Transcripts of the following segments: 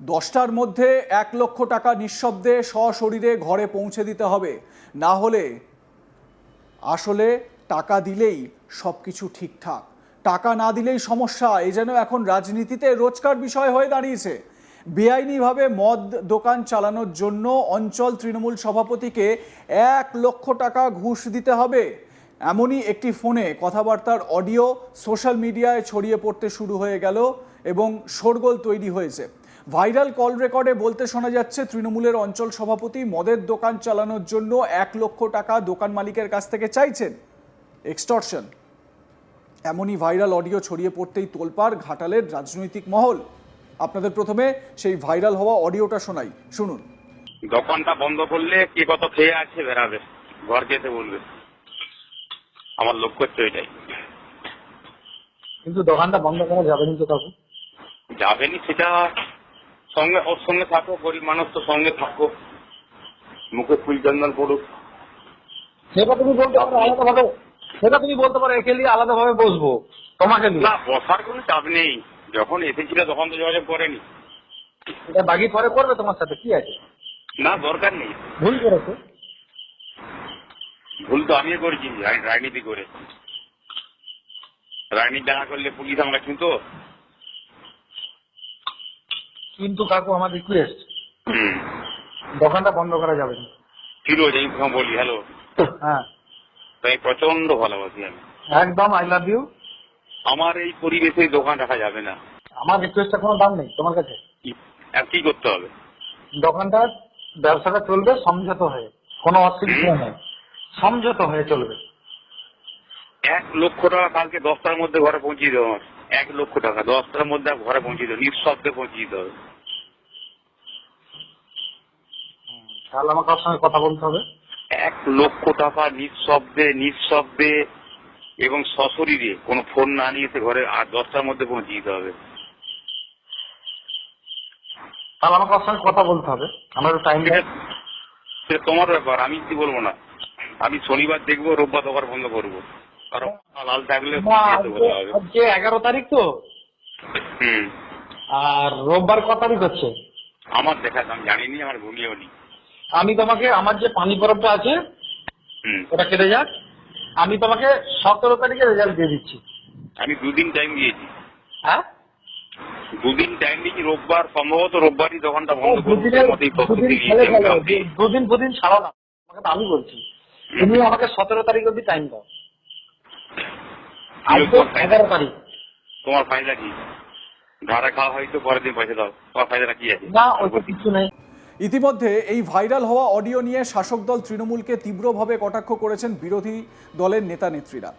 দশটার মধ্যে এক লক্ষ টাকা নিঃশব্দে সশরীরে ঘরে পৌঁছে দিতে হবে। না হলে আসলে টাকা দিলেই সব কিছু ঠিকঠাক। টাকা না দিলেই সমস্যা এই যেন এখন রাজনীতিতে রোজকার বিষয় হয়ে দাঁড়িয়েছে। বেআইনিভাবে মদ দোকান চালানোর জন্য অঞ্চল তৃণমূল সভাপতিকে এক লক্ষ টাকা ঘুষ দিতে হবে। এমনই একটি ফোনে কথাবার্তার অডিও সোশ্যাল মিডিয়ায় ছড়িয়ে পড়তে শুরু হয়ে গেল এবং শোরগোল তৈরি হয়েছে। ভাইরাল কল রেকর্ডে বলতে শোনা যাচ্ছে তৃণমূলের অঞ্চল সভাপতি মদের দোকান চালানোর জন্য এক লক্ষ টাকা দোকান মালিকের কাছ থেকে চাইছেন। এক্সটর্শন। এমনই ভাইরাল অডিও ছড়িয়ে পড়তেই তোলপাড় ঘাটালের রাজনৈতিক মহল। আপনাদের প্রথমে সেই ভাইরাল হওয়া অডিওটা শোনাই। শুনুন। দোকানটা বন্ধ করলে কে কত খেয়ে আছে বেরাবে ঘর যেতে বলবে। আমার লক্ষ্য হচ্ছে ওইটাই কিন্তু দোকানটা বন্ধ করা যাবে না তো কাকু? যাবেনি সেটা সঙ্গে ওর সঙ্গে থাকো গরিব মানুষ তো সঙ্গে থাকো। মুখে ফুল চন্দন পড়ুক। সেটা তুমি বলতে পারো আলাদাভাবে সেটা তুমি বলতে পারো একে নিয়ে আলাদাভাবে বসবো। তোমাকে না বসার কোনো চাপ নেই। যখন এসেছিল তখন তো যোগাযোগ করেনি। এটা বাকি পরে করবে তোমার সাথে কি আছে? না দরকার নেই। ভুল করেছে। ভুল তো আমিও করেছি রাজনীতি করে। রাজনীতি দেখা করলে পুলিশ আমরা কিন্তু কিন্তু কাকু আমার রিকোয়েস্ট দোকানটা বন্ধ করা যাবে না। ফিরোজ এই প্রথম বলি হ্যালো। হ্যাঁ। তাই প্রচণ্ড ভালোবাসি আমি। একদম আই লাভ ইউ আমার এই পরিবেশে দোকান রাখা যাবে না। আমার রিকোয়েস্টের কোনো দাম নেই তোমার কাছে? কি- আর কি করতে হবে? দোকানটা ব্যবসাটা চলবে সমঝোত হয়ে। কোনো অসুবিধা নেই। সমঝোত হয়ে চলবে। এক লক্ষ টাকা কালকে দশটার মধ্যে ঘরে পৌঁছিয়ে দেবো আমার। এক লক্ষ টাকা দশটার মধ্যে ঘরে পৌঁছিয়ে দেবো নিঃশব্দে পৌঁছিয়ে দিতে হবে তাহলে আমাকে সঙ্গে কথা বলতে হবে? এক লক্ষ টাকা নিঃশব্দে নিঃশব্দে এবং সশরীরে কোনো ফোন না নিয়ে ঘরে আর দশটার মধ্যে পৌঁছিয়ে দিতে হবে। তাহলে আমাকে ওর সঙ্গে কথা বলতে হবে? আমার টাইম সেটা তোমার ব্যাপার আমি কি বলব না। আমি শনিবার দেখব রোববার দোকান বন্ধ করব। কারণ থাকলে আজকে এগারো তারিখ তো? হুম। আর রোববার ক তারিখ হচ্ছে? আমার দেখা আমি জানিনি আমার ঘুমিয়েও নি। আমি তোমাকে আমার যে পানি পরবটা আছে ওটা কেটে যাক। আমি তোমাকে সতেরো তারিখে রেজাল্ট দিয়ে দিচ্ছি। আমি দুদিন টাইম দিয়েছি। হ্যাঁ? দুদিন টাইম দিয়েছি রোববার সম্ভবত রোববারই দোকানটা বন্ধ দুদিন দুদিন ছাড়ো না। আমি বলছি। তুমি আমাকে সতেরো তারিখ অব্দি টাইম দাও। এগারো তারিখ। তোমার ফায়দা কি? ধারা খাওয়া হয়তো পরের দিন পয়সা দাও। তোমার ফায়দাটা কি আছে? না ওইটা কিছু নেই। ইতিমধ্যে এই ভাইরাল হওয়া অডিও নিয়ে শাসক দল তৃণমূলকে তীব্রভাবে কটাক্ষ করেছেন বিরোধী দলের নেতা নেত্রীরা।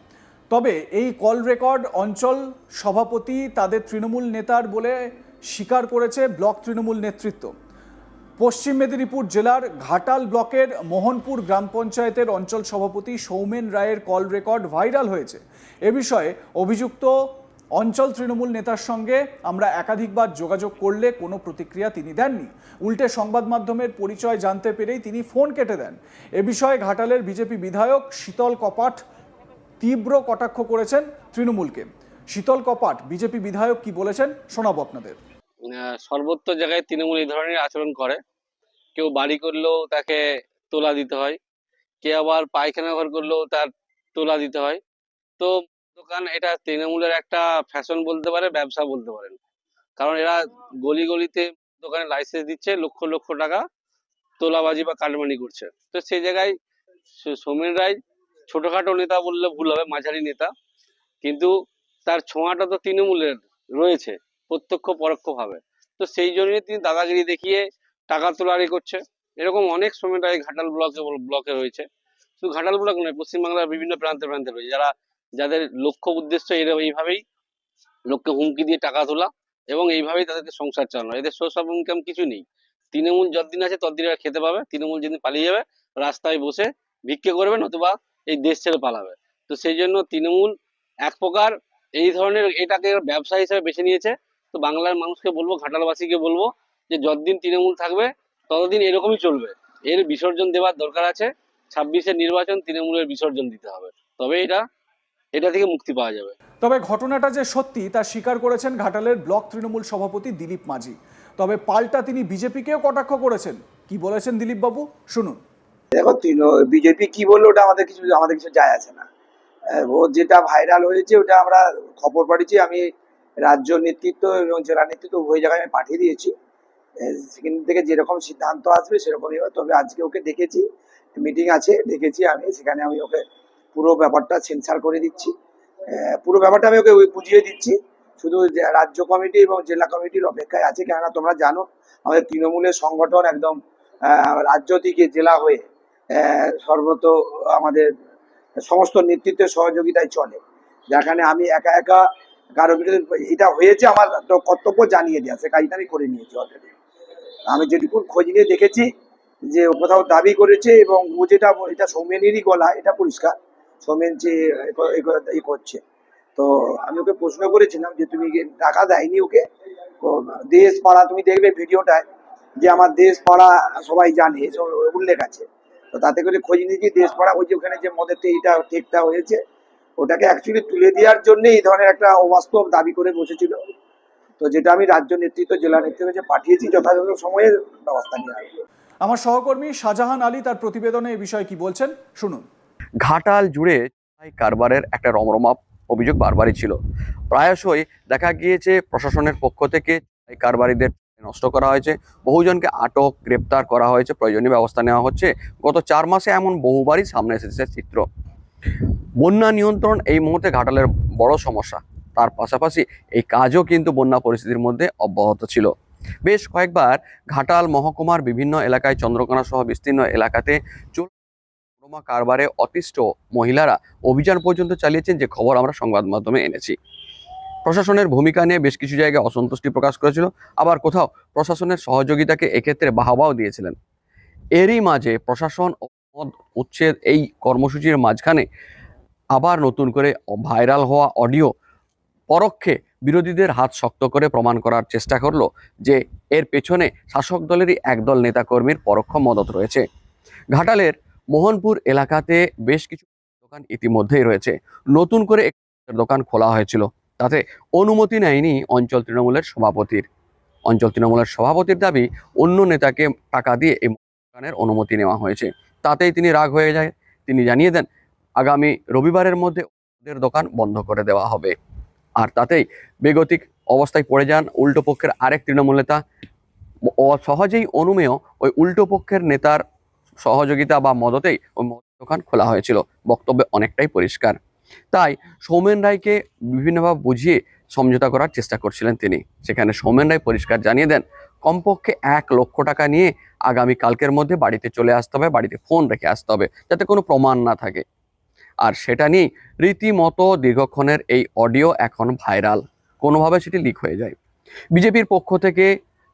তবে এই কল রেকর্ড অঞ্চল সভাপতি তাদের তৃণমূল নেতার বলে স্বীকার করেছে ব্লক তৃণমূল নেতৃত্ব। পশ্চিম মেদিনীপুর জেলার ঘাটাল ব্লকের মোহনপুর গ্রাম পঞ্চায়েতের অঞ্চল সভাপতি সৌমেন রায়ের কল রেকর্ড ভাইরাল হয়েছে। এ বিষয়ে অভিযুক্ত অঞ্চল তৃণমূল নেতার সঙ্গে আমরা একাধিকবার যোগাযোগ করলে কোনো প্রতিক্রিয়া তিনি দেননি। উল্টে সংবাদ মাধ্যমের পরিচয় জানতে পেরেই তিনি ফোন কেটে দেন। এ বিষয়ে ঘাটালের বিজেপি বিধায়ক শীতল কপাট তীব্র কটাক্ষ করেছেন তৃণমূলকে। শীতল কপাট, বিজেপি বিধায়ক কি বলেছেন শোনাবো আপনাদের। সর্বত্র জায়গায় তৃণমূল এই ধরনের আচরণ করে। কেউ বাড়ি করলেও তাকে তোলা দিতে হয়, কেউ আবার পায়খানা ঘর করলেও তার তোলা দিতে হয়। তো দোকান এটা তৃণমূলের একটা ফ্যাশন বলতে পারে, ব্যবসা বলতে পারেন কারণ এরা গলি গলিতে দোকানে লাইসেন্স দিচ্ছে, লক্ষ লক্ষ টাকা তোলাবাজি বা কাটমানি করছে। তো সেই জায়গায় সৌমেন রায় ছোটখাটো নেতা বললে ভুল হবে, মাঝারি নেতা। কিন্তু তার ছোঁয়াটা তো তৃণমূলের রয়েছে, প্রত্যক্ষ পরোক্ষ ভাবে তো সেই জন্যই তিনি দাদাগিরি দেখিয়ে টাকা তোলারি করছে। এরকম অনেক শ্রমিকরা এই ঘাটাল ব্লকে ব্লকে রয়েছে শুধু ঘাটাল ব্লক নয়, পশ্চিমবাংলার বিভিন্ন প্রান্তে প্রান্তে রয়েছে। যারা, যাদের লক্ষ্য উদ্দেশ্য এরকম এইভাবেই লোককে হুমকি দিয়ে টাকা তোলা এবং এইভাবেই তাদেরকে সংসার চালানো। এদের সোর্স অফ ইনকাম কিছু নেই। তৃণমূল যতদিন আছে ততদিন এরা খেতে পাবে। তৃণমূল যেদিন পালিয়ে যাবে, রাস্তায় বসে ভিক্ষে করবে, নতুবা এই দেশ ছেড়ে পালাবে। তো সেই জন্য তৃণমূল এক প্রকার এই ধরনের এটাকে ব্যবসা হিসেবে বেছে নিয়েছে। তো বাংলার মানুষকে বলব, ঘাটালবাসীকে বলব যে যতদিন তৃণমূল থাকবে ততদিন এরকমই চলবে। এর বিসর্জন দেওয়ার দরকার আছে। ছাব্বিশের নির্বাচন তৃণমূলের বিসর্জন দিতে হবে। তবে এটা এটা থেকে মুক্তি পাওয়া যাবে। তবে ঘটনাটা যে সত্যি তা স্বীকার করেছেন ঘাটালের ব্লক তৃণমূল সভাপতি দিলীপ মাঝি। তবে পাল্টা তিনি বিজেপিকেও কটাক্ষ করেছেন। কি বলেছেন দিলীপ বাবু শুনুন। দেখো বিজেপি কি বলল ওটা আমাদের কিছু আমাদের কিছু যায় আছে না। ও যেটা ভাইরাল হয়েছে ওটা আমরা খবর পাঠিয়েছি। আমি রাজ্য নেতৃত্ব এবং জেলা নেতৃত্ব উভয় জায়গায় আমি পাঠিয়ে দিয়েছি। সেখান থেকে যেরকম সিদ্ধান্ত আসবে, সেরকমই হবে। তবে আজকে ওকে দেখেছি মিটিং আছে, দেখেছি আমি, সেখানে আমি ওকে পুরো ব্যাপারটা সেন্সার করে দিচ্ছি। পুরো ব্যাপারটা আমি ওকে বুঝিয়ে দিচ্ছি। শুধু রাজ্য কমিটি এবং জেলা কমিটির অপেক্ষায় আছে, কেননা তোমরা জানো, আমাদের তৃণমূলের সংগঠন একদম রাজ্য থেকে জেলা হয়ে সর্বত আমাদের সমস্ত নেতৃত্বের সহযোগিতায় চলে। যেখানে আমি একা একা কারও এটা হয়েছে আমার কর্তব্য জানিয়ে দেওয়া সে কাজটা আমি করে নিয়েছি অলরেডি আমি যেটুকু খোঁজ নিয়ে দেখেছি যে কোথাও দাবি করেছে এবং ও যেটা এটা সৌমেনেরই গলা, এটা পরিষ্কার, সৌমেন যে এ ক- এ ক- এ করছে। তো আমি ওকে প্রশ্ন করেছিলাম যে তুমি টাকা দেয়নি ওকে? দেশ পাড়া তুমি দেখবে ভিডিওটায় যে আমার দেশ পাড়া সবাই জানে, এসব উল্লেখ আছে। তো তাতে করে খোঁজ নিয়েছি দেশ পাড়া ওই যে ওখানে যে মদের এইটা ঠেকটা হয়েছে, ওটাকে অ্যাকচুয়ালি তুলে দেওয়ার জন্য এই ধরনের একটা অবাস্তব দাবি করে বসেছিল। তো যেটা আমি রাজ্য নেতৃত্ব জেলা নেতৃত্বের কাছে পাঠিয়েছি যথাযথ সময়ে ব্যবস্থা নেওয়া আমার সহকর্মী শাহজাহান আলী তার প্রতিবেদনে এ বিষয়ে কি বলছেন শুনুন। ঘাটাল জুড়ে এই কারবারের একটা রমরমা অভিযোগ বারবারই ছিল। প্রায়শই দেখা গিয়েছে প্রশাসনের পক্ষ থেকে এই কারবারিদের নষ্ট করা হয়েছে বহুজনকে আটক গ্রেপ্তার করা হয়েছে প্রয়োজনীয় ব্যবস্থা নেওয়া হচ্ছে। গত চার মাসে এমন বহুবারই সামনে এসেছে চিত্র। বন্যা নিয়ন্ত্রণ এই মুহূর্তে ঘাটালের বড় সমস্যা। তার পাশাপাশি এই কাজও কিন্তু বন্যা পরিস্থিতির মধ্যে অব্যাহত ছিল। বেশ কয়েকবার ঘাটাল মহকুমার বিভিন্ন এলাকায় চন্দ্রকোনা সহ বিস্তীর্ণ এলাকাতে রোমা কারবারে অতিষ্ঠ মহিলারা অভিযান পর্যন্ত চালিয়েছেন যে খবর আমরা সংবাদ মাধ্যমে এনেছি। প্রশাসনের ভূমিকা নিয়ে বেশ কিছু জায়গায় অসন্তুষ্টি প্রকাশ করেছিল, আবার কোথাও প্রশাসনের সহযোগিতাকে এক্ষেত্রে বাহবাও দিয়েছিলেন। এরই মাঝে প্রশাসন উচ্ছেদ এই কর্মসূচির মাঝখানে আবার নতুন করে ভাইরাল হওয়া অডিও পরোক্ষে বিরোধীদের হাত শক্ত করে প্রমাণ করার চেষ্টা করল যে এর পেছনে শাসক দলেরই একদল নেতাকর্মীর পরোক্ষ মদত রয়েছে। ঘাটালের মোহনপুর এলাকাতে বেশ কিছু দোকান ইতিমধ্যেই রয়েছে। নতুন করে দোকান খোলা হয়েছিল। তাতে অনুমতি নেয়নি অঞ্চল তৃণমূলের সভাপতির। অঞ্চল তৃণমূলের সভাপতির দাবি, অন্য নেতাকে টাকা দিয়ে এই দোকানের অনুমতি নেওয়া হয়েছে। তাতেই তিনি রাগ হয়ে যায়। তিনি জানিয়ে দেন, আগামী রবিবারের মধ্যে ওদের দোকান বন্ধ করে দেওয়া হবে। আর তাতেই বেগতিক অবস্থায় পড়ে যান উল্টো পক্ষের আরেক তৃণমূল নেতা। সহজেই অনুমেয় ওই উল্টো পক্ষের নেতার সহযোগিতা বা মদতেই ওই দোকান খোলা হয়েছিল। বক্তব্যে অনেকটাই পরিষ্কার। তাই সৌমেন রায়কে বিভিন্নভাবে বুঝিয়ে সমঝোতা করার চেষ্টা করছিলেন তিনি। সেখানে সৌমেন রায় পরিষ্কার জানিয়ে দেন, কমপক্ষে এক লক্ষ টাকা নিয়ে আগামী কালকের মধ্যে বাড়িতে চলে আসতে হবে, বাড়িতে ফোন রেখে আসতে হবে, যাতে কোনো প্রমাণ না থাকে। আর সেটা নিয়েই রীতিমতো দীর্ঘক্ষণের এই অডিও এখন ভাইরাল। কোনোভাবে সেটি লিক হয়ে যায়। বিজেপির পক্ষ থেকে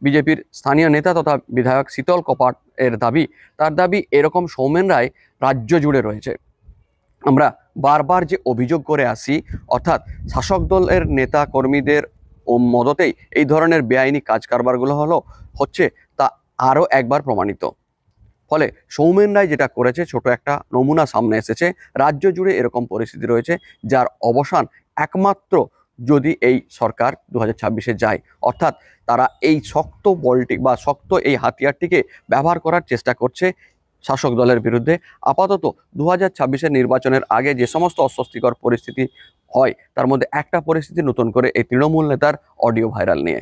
বিজেপির স্থানীয় নেতা তথা বিধায়ক শীতল কপাট এর দাবি, তার দাবি এরকম সৌমেন রায় রাজ্য জুড়ে রয়েছে। আমরা বারবার যে অভিযোগ করে আসি, অর্থাৎ শাসক দলের নেতা কর্মীদের মদতেই এই ধরনের বেআইনি কাজ কারবারগুলো হলো, হচ্ছে তা আরও একবার প্রমাণিত। ফলে সৌমেন রায় যেটা করেছে, ছোট একটা নমুনা সামনে এসেছে। রাজ্য জুড়ে এরকম পরিস্থিতি রয়েছে, যার অবসান একমাত্র যদি এই সরকার দু হাজার যায়। অর্থাৎ তারা এই শক্ত বলটি বা শক্ত এই হাতিয়ারটিকে ব্যবহার করার চেষ্টা করছে শাসক দলের বিরুদ্ধে। আপাতত দু হাজার নির্বাচনের আগে যে সমস্ত অস্বস্তিকর পরিস্থিতি হয়, তার মধ্যে একটা পরিস্থিতি নতুন করে এই তৃণমূল নেতার অডিও ভাইরাল নিয়ে।